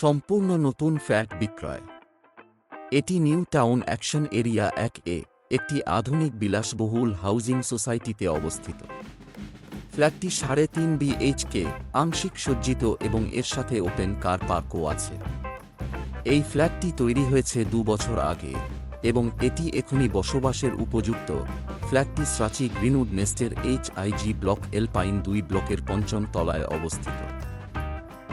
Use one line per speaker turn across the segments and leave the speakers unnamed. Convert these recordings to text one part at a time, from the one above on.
সম্পূর্ণ নতুন ফ্ল্যাট বিক্রয়। এটি নিউ টাউন অ্যাকশন এরিয়া এক এ, একটি আধুনিক বিলাসবহুল হাউজিং সোসাইটিতে অবস্থিত। ফ্ল্যাটটি সাড়ে তিন বিএইচকে আংশিক সজ্জিত এবং এর সাথে ওপেন কার পার্কও আছে। এই ফ্ল্যাটটি তৈরি হয়েছে দু বছর আগে এবং এটি এখনই বসবাসের উপযুক্ত। ফ্ল্যাটটি স্রাচি গ্রিনউড নেস্টের এইচআইজি ব্লক এলপাইন দুই ব্লকের পঞ্চম তলায় অবস্থিত।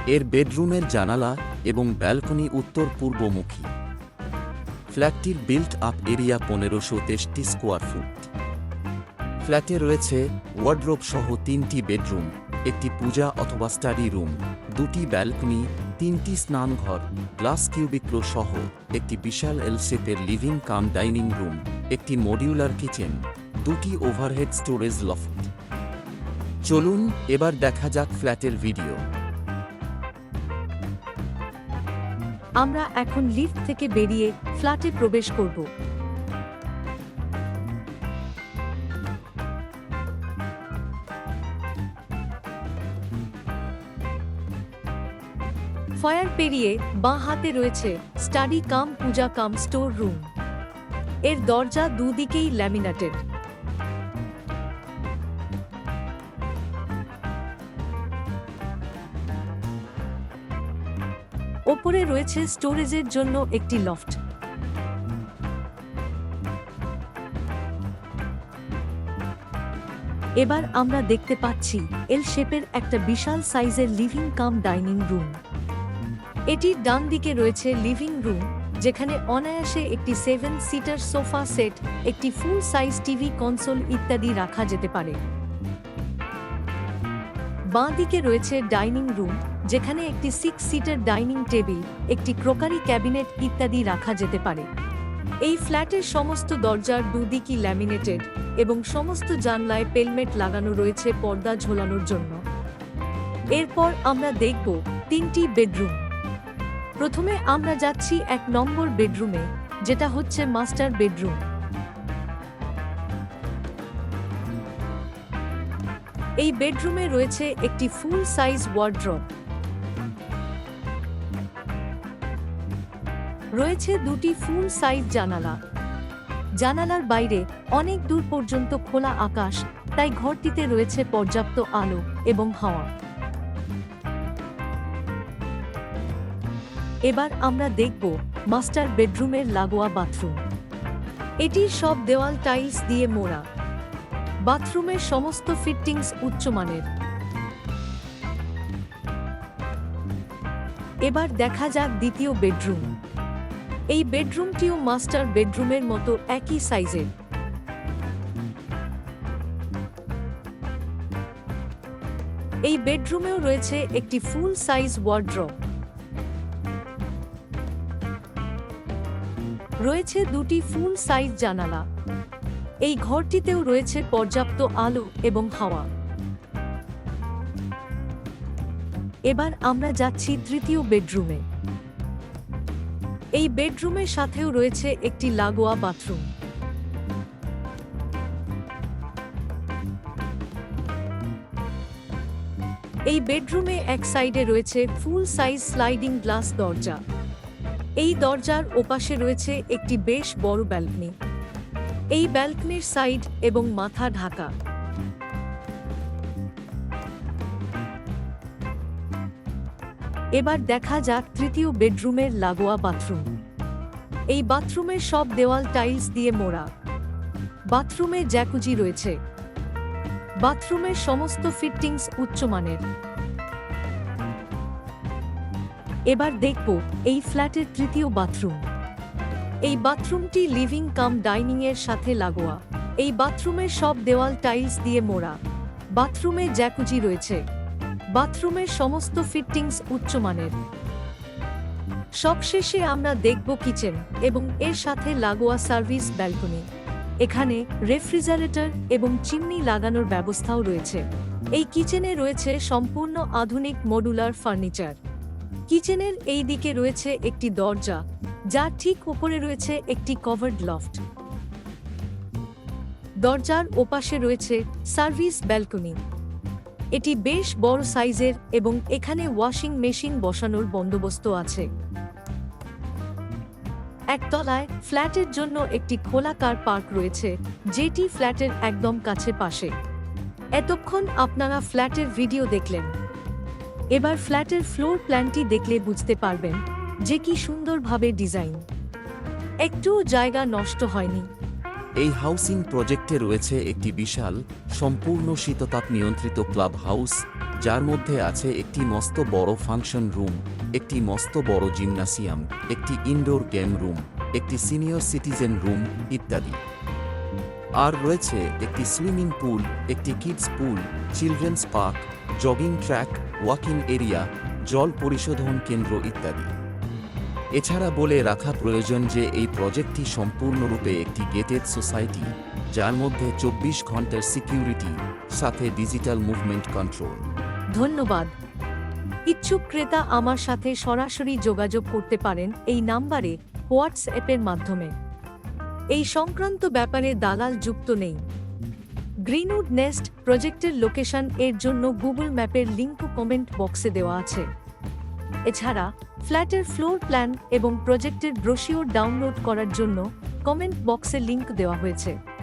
এর বেডরুমের জানালা এবং ব্যালকনি উত্তর পূর্বমুখী ফ্ল্যাটটির বিল্ট আপ এরিয়া পনেরোশো তেষট্টি স্কোয়ার ফুট ফ্ল্যাটে রয়েছে ওয়ার্ড্রোব সহ তিনটি বেডরুম, একটি পূজা অথবা স্টাডি রুম দুটি ব্যালকনি, তিনটি স্নানঘর গ্লাস কিউবিক্লো সহ একটি বিশাল এল শেপের লিভিং কাম ডাইনিং রুম একটি মডিউলার কিচেন দুটি ওভারহেড স্টোরেজ লফট চলুন এবার দেখা যাক ফ্ল্যাটের ভিডিও
আমরা এখন লিফট থেকে বেরিয়ে ফ্ল্যাটে প্রবেশ করব। ফায়ার পেরিয়ে বাঁ হাতে রয়েছে study cum puja cum store room. এর দরজা দুদিকেই ল্যামিনেটেড। ওপরে রয়েছে স্টোরেজের জন্য একটি লফট। এবার আমরা দেখতে পাচ্ছি এল শেপের একটা বিশাল সাইজের লিভিং কাম ডাইনিং রুম। এটির ডান দিকে রয়েছে লিভিং রুম, যেখানে অনায়াসে একটি সেভেন সিটার সোফা সেট, একটি ফুল সাইজ টিভি কনসোল ইত্যাদি রাখা যেতে পারে। বাঁ দিকে রয়েছে ডাইনিং রুম যেখানে একটি সিক্স সিটার ডাইনিং টেবিল একটি ক্রোকারি ক্যাবিনেট ইত্যাদি রাখা যেতে পারে। এই ফ্ল্যাটের সমস্ত দরজার দুদিকই ল্যামিনেটেড এবং সমস্ত জানলায় পেলমেট লাগানো রয়েছে পর্দা ঝোলানোর জন্য। এরপর আমরা দেখব তিনটি বেডরুম। প্রথমে আমরা যাচ্ছি এক নম্বর বেডরুমে, যেটা হচ্ছে মাস্টার বেডরুম। এই বেডরুমে রয়েছে একটি ফুল সাইজ ওয়ার্ড্রপ রয়েছে দুটি ফুল সাইড জানালা। জানালার বাইরে অনেক দূর পর্যন্ত খোলা আকাশ, তাই ঘরটিতে রয়েছে পর্যাপ্ত আলো এবং হাওয়া। এবার আমরা দেখব মাস্টার বেডরুমের লাগোয়া বাথরুম। এটির সব দেওয়াল টাইলস দিয়ে মোড়া। বাথরুমের সমস্ত ফিটিংস উচ্চমানের এবার দেখা যাক দ্বিতীয় বেডরুম। এই বেডরুমটিও মাস্টার বেডরুমের মতো একই সাইজের। এই বেডরুমেও রয়েছে একটি ফুল সাইজ ওয়ার্ড্রপ। রয়েছে দুটি ফুল সাইজ জানালা। এই ঘরটিতেও রয়েছে পর্যাপ্ত আলো এবং হাওয়া। এবার আমরা যাচ্ছি তৃতীয় বেডরুমে। এই বেডরুমের সাথেও রয়েছে একটি লাগোয়া বাথরুম। এই বেডরুমে এক সাইডে রয়েছে ফুল সাইজ স্লাইডিং গ্লাস দরজা। এই দরজার ওপাশে রয়েছে একটি বেশ বড় ব্যালকনি। এই ব্যালকনির সাইড এবং মাথা ঢাকা। এবার দেখা যাক তৃতীয় বেডরুমের লাগোয়া বাথরুম। এই বাথরুমের সব দেওয়াল টাইলস দিয়ে মোড়া। বাথরুমে জ্যাকুজি রয়েছে। বাথরুমের সমস্ত ফিটিংস উচ্চমানের এবার দেখব এই ফ্ল্যাটের তৃতীয় বাথরুম। এই বাথরুমটি লিভিং কাম ডাইনিং এর সাথে লাগোয়া। এই বাথরুমের সব দেওয়াল টাইলস দিয়ে মোড়া। বাথরুমে জ্যাকুজি রয়েছে। বাথরুমের সমস্ত ফিটিংস উচ্চমানের। সবশেষে আমরা দেখব কিচেন এবং এর সাথে লাগোয়া সার্ভিস ব্যালকনি এখানে রেফ্রিজারেটর এবং চিমনি লাগানোর ব্যবস্থাও রয়েছে। এই কিচেনে রয়েছে সম্পূর্ণ আধুনিক মডুলার ফার্নিচার কিচেনের এই দিকে রয়েছে একটি দরজা যার ঠিক উপরে রয়েছে একটি কভার্ড লফট দরজার ওপাশে রয়েছে সার্ভিস ব্যালকনি এটি বেশ বড় সাইজের এবং এখানে ওয়াশিং মেশিন বসানোর বন্দোবস্ত আছে। একতলায় ফ্ল্যাটের জন্য একটি খোলা কার পার্ক রয়েছে, যেটি ফ্ল্যাটের একদম কাছে পাশে। এতক্ষণ আপনারা ফ্ল্যাটের ভিডিও দেখলেন। এবার ফ্ল্যাটের ফ্লোর প্ল্যানটি দেখলে বুঝতে পারবেন যে কি সুন্দরভাবে ডিজাইন। একটুও জায়গা নষ্ট হয়নি।
এই হাউসিং প্রজেক্টে রয়েছে একটি বিশাল, সম্পূর্ণ শীততাপ নিয়ন্ত্রিত ক্লাব হাউস যার মধ্যে আছে একটি মস্ত বড় ফাংশন রুম, একটি মস্ত বড় জিমনাসিয়াম, একটি ইনডোর গেম রুম, একটি সিনিয়র সিটিজেন রুম, ইত্যাদি। আর রয়েছে একটি সুইমিং পুল, একটি kids pool, children's park, jogging track, walking area, জল পরিশোধন কেন্দ্র ইত্যাদি। এছাড়া বলে রাখা প্রয়োজন যে এই প্রজেক্টটি সম্পূর্ণরূপে একটি গেটেড সোসাইটি, যার মধ্যে চব্বিশ ঘণ্টার সিকিউরিটি, সাথে ডিজিটাল মুভমেন্ট কন্ট্রোল।
ধন্যবাদ। ইচ্ছুক ক্রেতা আমার সাথে সরাসরি যোগাযোগ করতে পারেন এই নাম্বারে হোয়াটসঅ্যাপের মাধ্যমে। এই সংক্রান্ত ব্যাপারে দালাল যুক্ত নেই। গ্রিনউড নেস্ট প্রজেক্টের লোকেশন এর জন্য গুগল ম্যাপের লিঙ্কও কমেন্ট বক্সে দেওয়া আছে। এছাড়া ফ্ল্যাটের ফ্লোর প্ল্যান এবং প্রজেক্টের ব্রোশিওর ডাউনলোড করার জন্য কমেন্ট বক্সে লিঙ্ক দেওয়া হয়েছে।